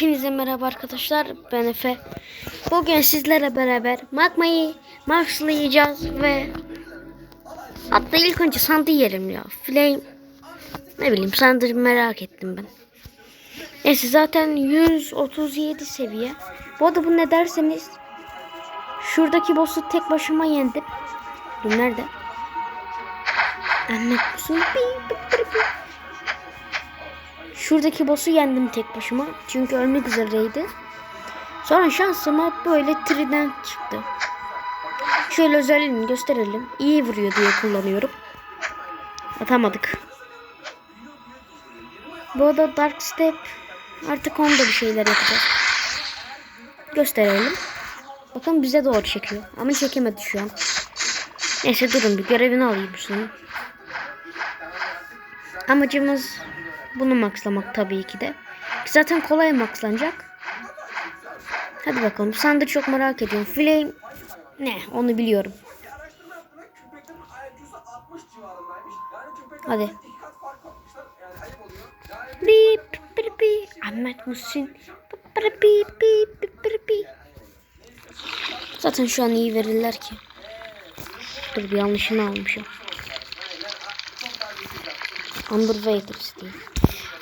Hepinize merhaba arkadaşlar. Ben Efe. Bugün sizlerle beraber magmayı maxlayacağız ve hatta ilk önce sandı yiyelim ya. Flame ne bileyim sandı merak ettim ben. Neyse zaten 137 seviye. Bu arada bu ne derseniz şuradaki boss'u tek başıma yendim. Dur nerede? Anne musun? Şuradaki boss'u yendim tek başıma. Çünkü ölmek üzereydi. Sonra şansıma böyle trident çıktı. Şöyle özelliğini gösterelim. İyi vuruyor diye kullanıyorum. Atamadık. Bu arada Dark Step artık onda bir şeyler yapacağız. Gösterelim. Bakın bize doğru çekiyor. Ama çekemedi şu an. Neyse durun bir görevini alayım şunu. Amacımız bunu maxlamak tabii ki de. Zaten kolay maxlanacak. Hadi bakalım. Sen de çok merak ediyorum. Flame ne? Onu biliyorum. Hadi. Bip bip bip. Ahmet Musin. Bip bip bip bip bip. Zaten şu an iyi verirler ki. Dur bir yanlışını almışım. Underwater diye.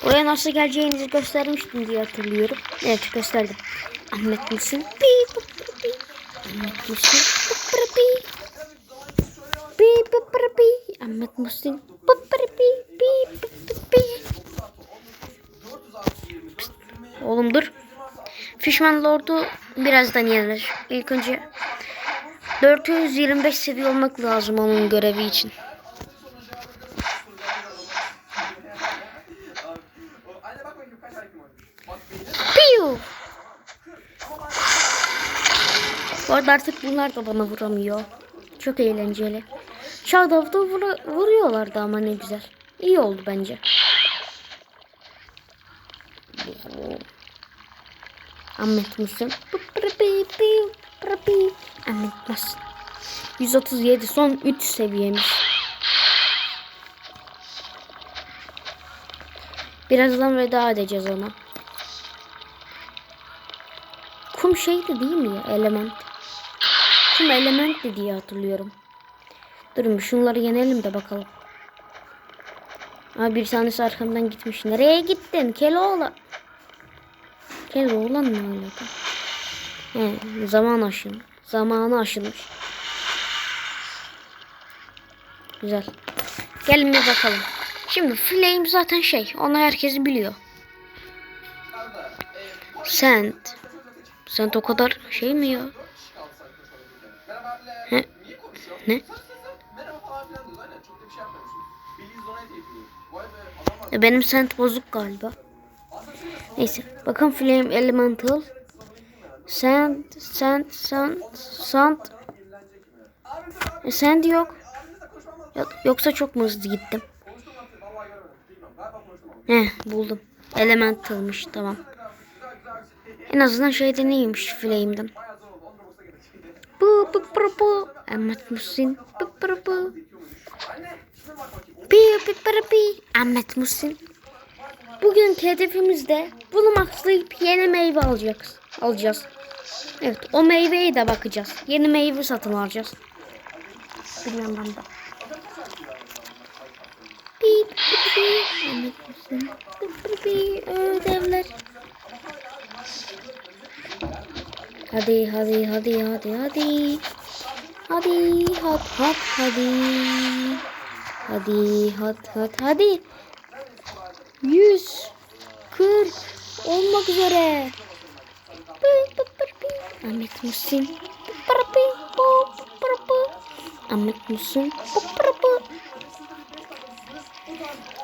Oraya nasıl geleceğinizi göstermiştim diye hatırlıyorum. Evet gösterdim. Ahmet misin? Ahmet misin? Ahmet misin? Oğlum dur. Fishman Lord'u birazdan yenir. İlk önce 425 seviye olmak lazım onun görevi için. Piu. Bu arada artık bunlar da bana vuramıyor. Çok eğlenceli. Shadow'da vura- vuruyorlardı ama ne güzel. İyi oldu bence. Ahmet mısın? Ahmet mısın? 137 son 3 seviyemiz. Birazdan veda edeceğiz ona. Kum şeydi değil mi ya element? Kum elementti diye hatırlıyorum. Durun şunları yenelim de bakalım. Abi bir tanesi arkamdan gitmiş. Nereye gittin Keloğlan? Keloğlan ne alaka? He, zaman aşın. Zamanı aşılmış. Güzel. Gelin bir bakalım. Şimdi Flame zaten şey. Onu herkes biliyor. Sent. Sent o kadar şey mi ya? He? Ne? E, Benim sent bozuk galiba. Neyse. Bakın Flame Elemental. Sand, sand, sand, sand. E, sand. Yok- Yoksa çok mu hızlı gittim? He buldum. Elemental'mış tamam. En azından şeyde neymiş Flame'den. Bu bu bu bu. Ahmet Musin. Bu bu bu. Pi pi pi pi. Ahmet Musin. Bugünkü hedefimiz de bunu maxlayıp yeni meyve alacağız. Alacağız. Evet o meyveye de bakacağız. Yeni meyve satın alacağız. Bir yandan da. Pi pi pi. Ahmet Musin. Pi pi pi. Ödevler. Hadi hadi hadi hadi hadi. Hadi hat hat hadi. Hadi hat hat hadi. 140 olmak üzere. Ahmet Musin. Ahmet Musin.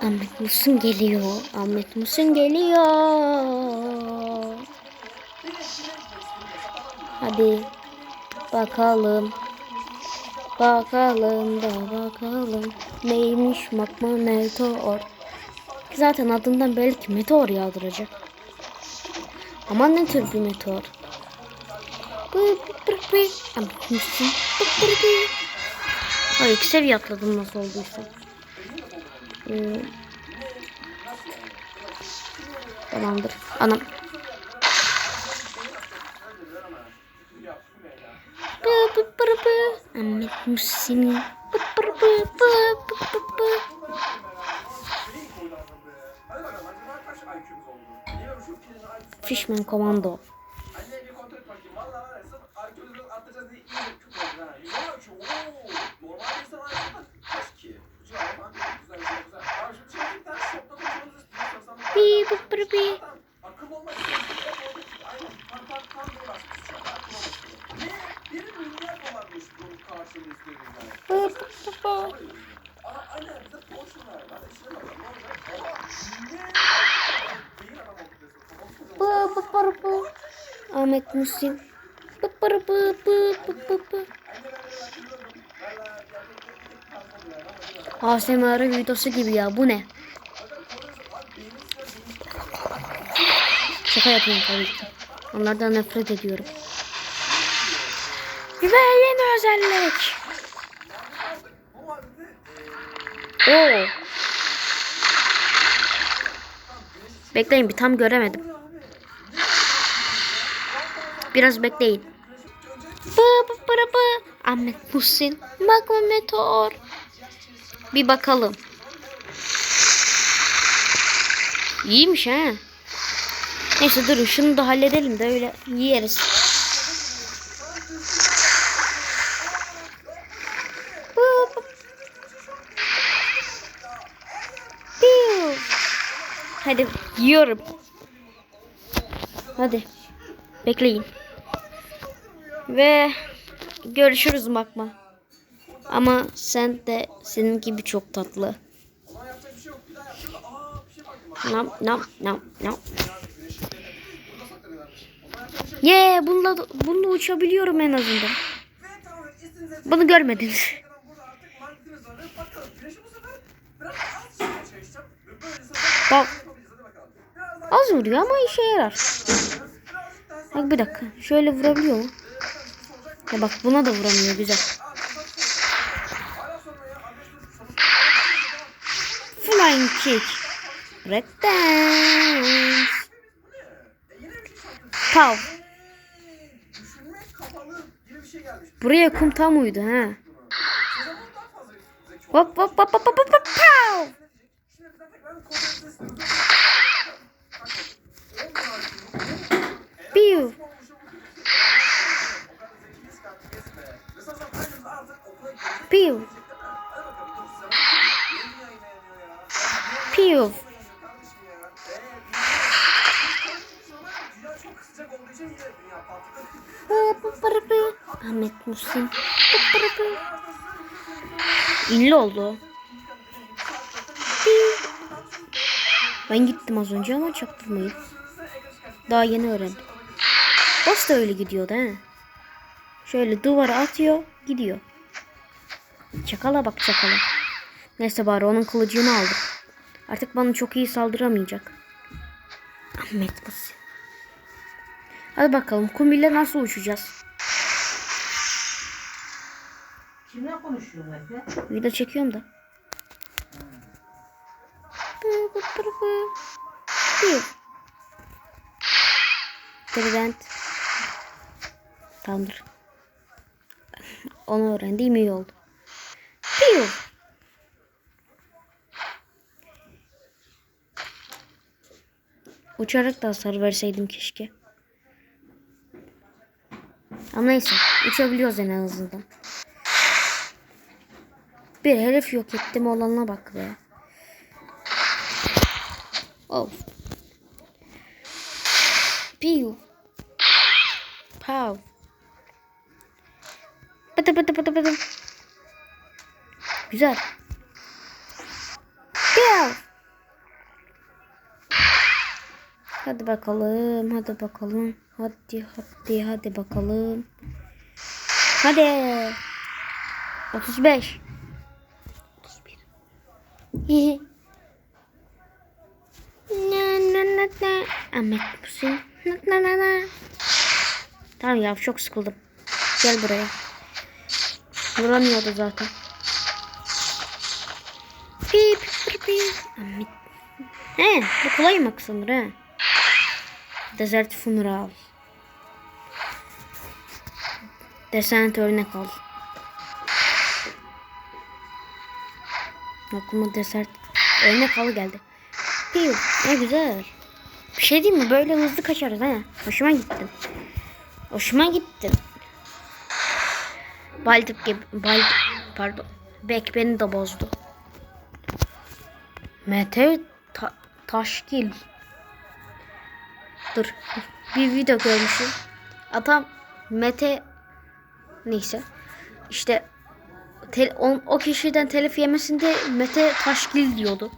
Ahmet Musin geliyor. Ahmet Musin geliyor. Hadi bakalım. Bakalım da bakalım. Neymiş makma meteor. Zaten adından belki meteor yağdıracak. Ama ne tür bir meteor? Ay iki seviye nasıl olduysa. Ee, tamamdır. Anam. Bı bı. Fishman Commando. Anne bir kontrol et bakayım. Valla var ya sırf IQ'nuzu arttıracağız diye iyi bir küp oldu ha. 110 IQ. Oo. Normal bir insan IQ'da kaç ki? Güzel falan. Güzel güzel güzel. Abi şimdi gerçekten şokta konuşmamızı istiyorsan sana Bi bı bı bı. Adam akıl olmak istiyor. Aynen. Tam tam tam böyle başlıyor şu an. Akıl olmak istiyor. Ne? Bir milyar dolarmış karşılığını istiyorum yani. Aa, aynen bize ver. Ben işine bakalım. Ne? Ama. Ahmet Muhsin. Bı videosu gibi ya bu ne? Şaka yapıyorum tabii ki. Onlardan nefret ediyorum. Yeni özellik. Oo. Bekleyin bir tam göremedim. Biraz bekleyin. Bı bı bı bı. Ahmet Muhsin. Magma Meteor. Bir bakalım. İyiymiş ha. Neyse durun şunu da halledelim de öyle yeriz. Bı bı. Piu. Hadi yiyorum. Hadi. Bekleyin. Ve görüşürüz bakma. Ama sen de senin gibi çok tatlı. Nam nam nam nam. Ye bununla bununla uçabiliyorum en azından. Bunu görmediniz. Bak yapabiliriz. Hadi bakalım. Biraz daha az vuruyor ama işe yarar. Bak bir dakika. Şöyle vurabiliyor mu? Ya bak buna da vuramıyor güzel. Flying kick. Red dance. gelmiş. Buraya kum tam uydu ha. Hop hop hop hop hop hop hop. Pow. İstiyorum. Piu. Piu. Ahmet bı. İnli oldu. Ben gittim az önce ama çaktırmayın. Daha yeni öğrendim. Boss da öyle gidiyordu he. Şöyle duvara atıyor gidiyor. Çakala bak çakala. Neyse bari onun kılıcını aldım. Artık bana çok iyi saldıramayacak. Ahmet Musi. Hadi bakalım kumbiyle nasıl uçacağız? Kimle konuşuyorsun Efe? Video çekiyorum da. Bı. Bir. Trident. Tamamdır. Onu öğrendiğim iyi oldu. Piu. Uçarak da hasar verseydim keşke. Ama neyse. Uçabiliyoruz en azından. Bir herif yok ettim olanına bak be. Oh. Piu. Pow. Pıtı pıtı pıtı pıtı. Güzel. Piu. Hadi bakalım, hadi bakalım. Hadi, hadi, hadi bakalım. Hadi. 35. 31. Ahmet Musin. Na na na na. Tamam ya çok sıkıldım. Gel buraya. Vuramıyordu zaten. Pip pip pip. Ahmet. He bu kolay mı sanır he? Desert Funeral. Desenet örnek al. Aklıma desert örnek al geldi. Piu, ne güzel. Bir şey diyeyim mi? Böyle hızlı kaçarız ha. Hoşuma gittin. Hoşuma gittin. Baldık gibi. Bald, pardon. Bek beni de bozdu. Mete ta, Taşkil. Dur. Bir video görmüşüm. Adam Mete neyse. İşte tel, o, o kişiden telif yemesinde Mete Taşkil diyordu.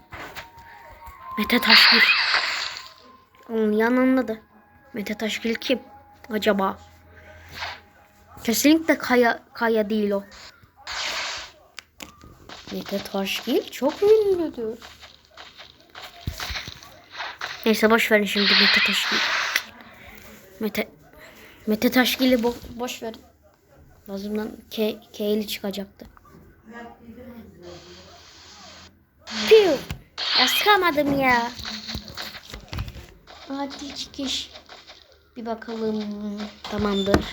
Mete Taşkil. Onun yan anladı. Mete Taşkil kim? Acaba? Kesinlikle Kaya, Kaya değil o. Mete Taşkil çok ünlüdür. Neyse boş verin şimdi Mete Taşkil. Mete Mete Taşkil'i bo boş verin. Ağzımdan K, K'li çıkacaktı. Piu. Ya sıkamadım ya. Hadi çıkış. Bir bakalım. Tamamdır.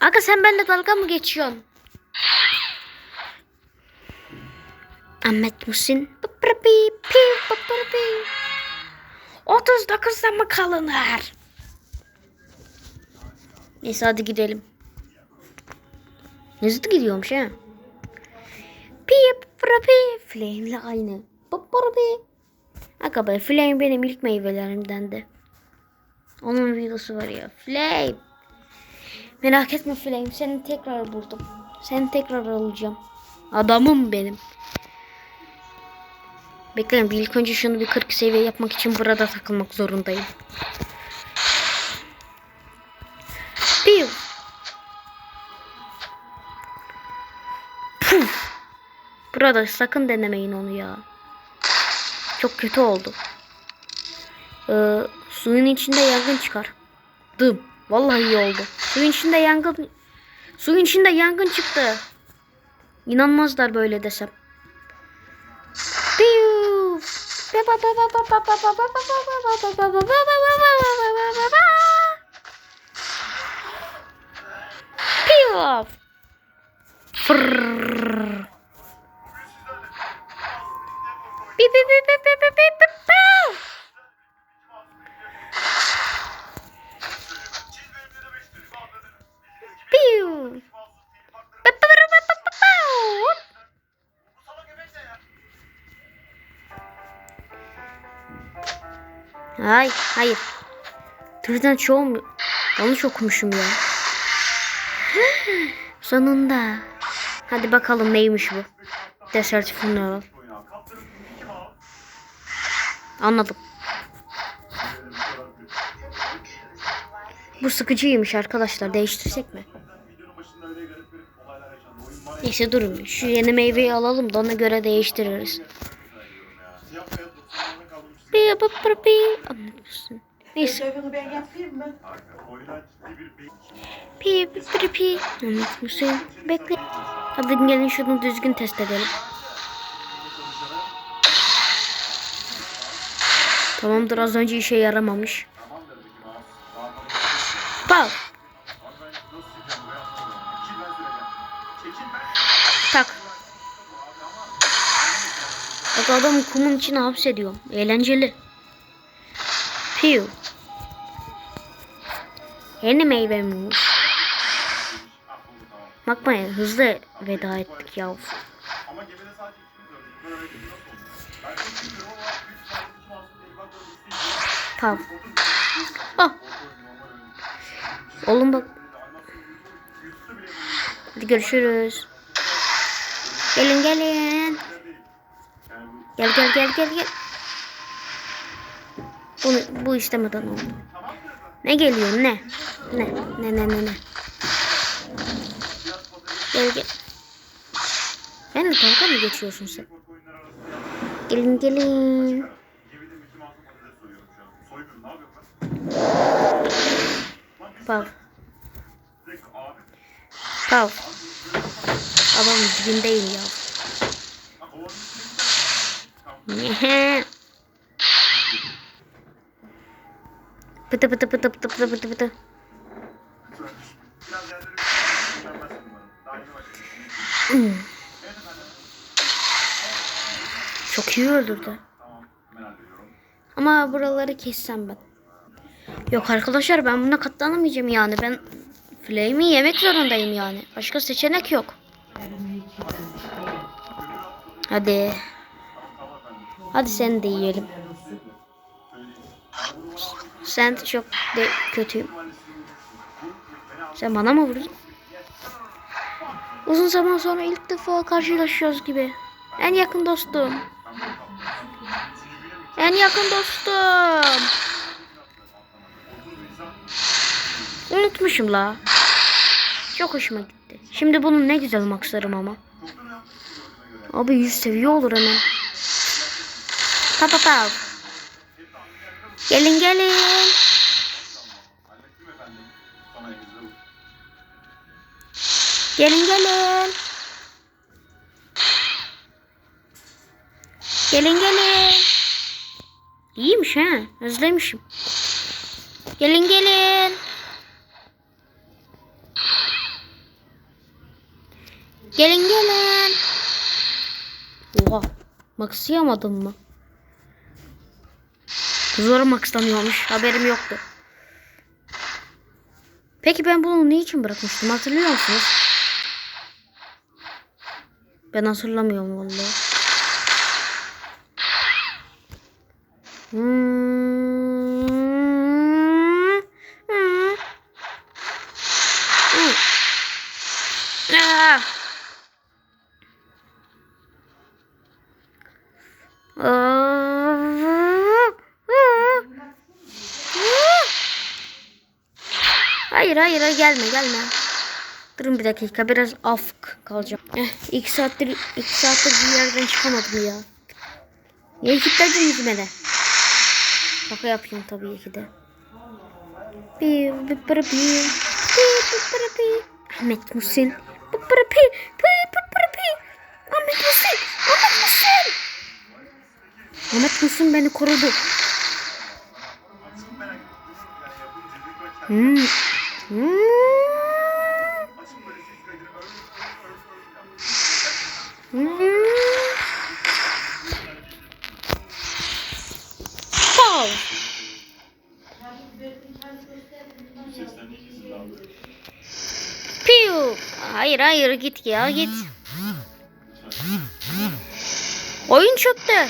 Aga sen benimle dalga mı geçiyorsun? Ahmet Musin. Pıpırıpi, pi, pıpırıpi. 39'da mı kalınır? Neyse hadi gidelim. Ne hızlı gidiyormuş ha? Pi pıpırıpi. Flame'le aynı. Pıpırıpi. Aga be Flame benim ilk meyvelerimden de. Onun videosu var ya. Flame. Merak etme Flame. Seni tekrar buldum. Seni tekrar alacağım. Adamım benim. Bekleyin bir ilk önce şunu bir 40 seviye yapmak için burada takılmak zorundayım. Piu. Puf. Burada sakın denemeyin onu ya. Çok kötü oldu. Ee, suyun içinde yangın çıkar. Dım. Vallahi iyi oldu. Suyun içinde yangın Suyun içinde yangın çıktı. İnanmazlar böyle desem. Piu. Piu. Fırrrr. Ay, hayır. Türden çoğum yanlış okumuşum ya. Sonunda. Hadi bakalım neymiş bu. Desert Funeral. Anladım. Bu sıkıcıymış arkadaşlar. Değiştirsek mi? Neyse durun. Şu yeni meyveyi alalım da ona göre değiştiririz. Neyse. Pi pi pi pi. Bekle. Hadi gelin şunu düzgün test edelim. Tamamdır az önce işe yaramamış. Bak. Tak. Bak adamı kumun içine hapsediyorum. Eğlenceli. Piu. Yeni meyvemiz. Bakmayın hızlı veda ettik yav. Tamam. Ah. Oğlum bak. Hadi görüşürüz. Gelin gelin. Gel gel gel gel gel. Bu, bu istemeden oldu. Ne geliyor ne? Ne ne ne ne ne? Gel gel. Benimle dalga mı geçiyorsun sen? Gelin gelin. Pav. Pav. Adam dibindeyim ya. pıtı pıtı pıtı pıtı pıtı pıtı pıtı. Çok iyi öldürdü. Ama buraları kessem ben. Yok arkadaşlar ben buna katlanamayacağım yani. Ben flame'i yemek zorundayım yani. Başka seçenek yok. Hadi. Hadi sen de yiyelim. Sen de çok de kötüyüm. Sen bana mı vurdun? Uzun zaman sonra ilk defa karşılaşıyoruz gibi. En yakın dostum. En yakın dostum. Unutmuşum la. Çok hoşuma gitti. Şimdi bunun ne güzel maksarım ama. Abi 100 seviye olur hemen. Pa pa pa. Gelin gelin. Gelin gelin. Gelin gelin. İyiymiş ha. Özlemişim. Gelin gelin. Gelin gelin. Oha. Max'ı mı? Zora maxlanıyormuş. Haberim yoktu. Peki ben bunu niçin bırakmıştım hatırlıyor musunuz? Ben hatırlamıyorum vallahi. Hmm. Gelme gelme. Durun bir dakika biraz afk kalacağım. Eh, iki saattir iki saattir bir yerden çıkamadım ya. Niye kilitledin yüzüme de? Şaka yapıyorum tabii ki de. Bir bir bir bir bir Ahmet. Bir bir bir bir bir bir bir Ahmet Musin. Ahmet Musin. Ahmet Musin beni korudu. Hmm. Kesildi abi. Piu. Hayır hayır git ya git. Oyun çöktü.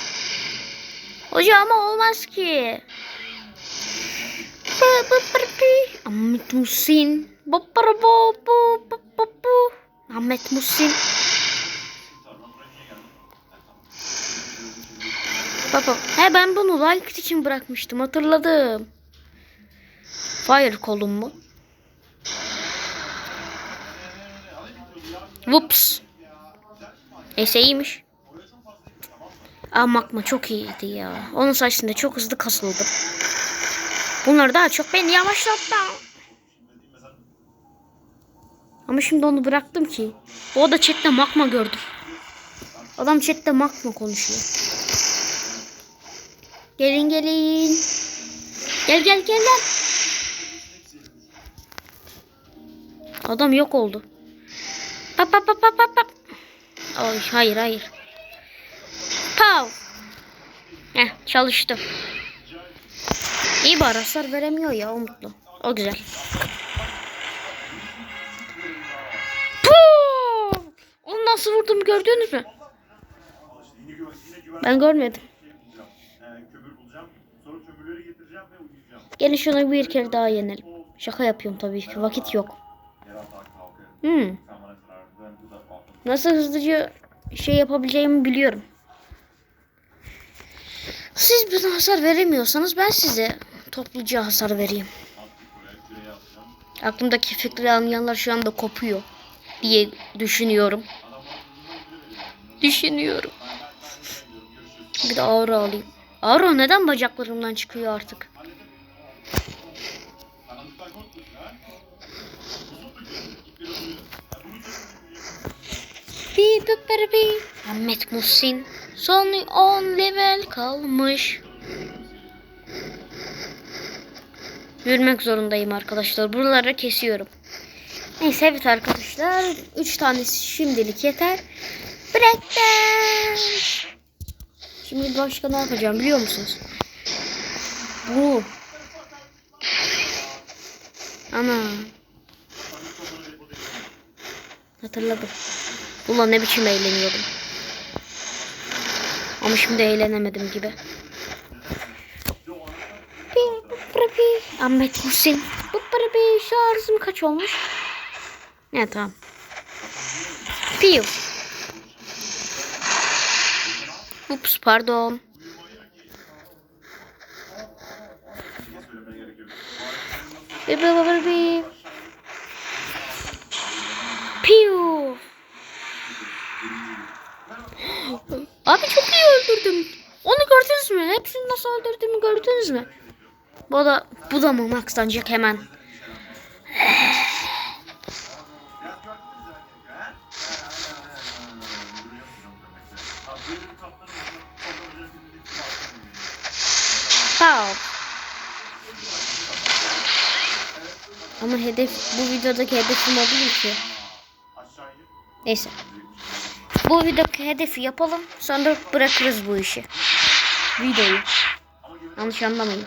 Hoca ama olmaz ki. Bı bı bı. Ahmet Musin. Ahmet Musin. Baba, he ben bunu like için bırakmıştım hatırladım. Fire kolum mu? Whoops. Neyse iyiymiş. Aa makma çok iyiydi ya. Onun sayesinde çok hızlı kasıldım. Bunlar daha çok beni yavaşlattı. Ama şimdi onu bıraktım ki. O da chatte makma gördüm. Adam chatte makma konuşuyor. Gelin gelin. Gel gel gel gel. Adam yok oldu. Pap pap pap pap pap. Ay hayır hayır. Pav. Heh çalıştı. İyi bari hasar veremiyor ya o mutlu. O güzel. Puh! Onu nasıl vurdum gördünüz mü? Ben görmedim. Gelin şunu bir kere daha yenelim. Şaka yapıyorum tabii ki. Vakit yok. Hmm. Nasıl hızlıca şey yapabileceğimi biliyorum. Siz bana hasar veremiyorsanız ben size topluca hasar vereyim. Aklımdaki fikri anlayanlar şu anda kopuyor diye düşünüyorum. Düşünüyorum. Bir de aura alayım. Aura neden bacaklarımdan çıkıyor artık? Bi bi bi. Ahmet Muhsin. Son 10 level kalmış. Yürümek zorundayım arkadaşlar. Buraları kesiyorum. Neyse evet arkadaşlar. 3 tanesi şimdilik yeter. Breakdance. Şimdi başka ne yapacağım biliyor musunuz? Bu. Ana. Hatırladım. Ulan ne biçim eğleniyordum. Ama şimdi eğlenemedim gibi. Pi. Ahmet Muhsin. Bu pi. Şarjım kaç olmuş? Ne tamam. Piu. Ups pardon. Bi, bi, bi, bi, bi. Piu. Abi çok iyi öldürdüm. Onu gördünüz mü? Hepsini nasıl öldürdüğümü gördünüz mü? Bu da bu da mı maxlanacak hemen? Pow. Ama hedef bu videodaki hedefim o değil ki. Neyse. Bu videodaki hedefi yapalım. Sonra bırakırız bu işi. Videoyu. Yanlış anlamayın.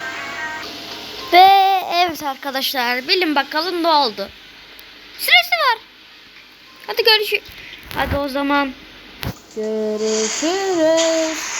evet arkadaşlar bilin bakalım ne oldu. Süresi var. Hadi görüşürüz. Hadi o zaman görüşürüz.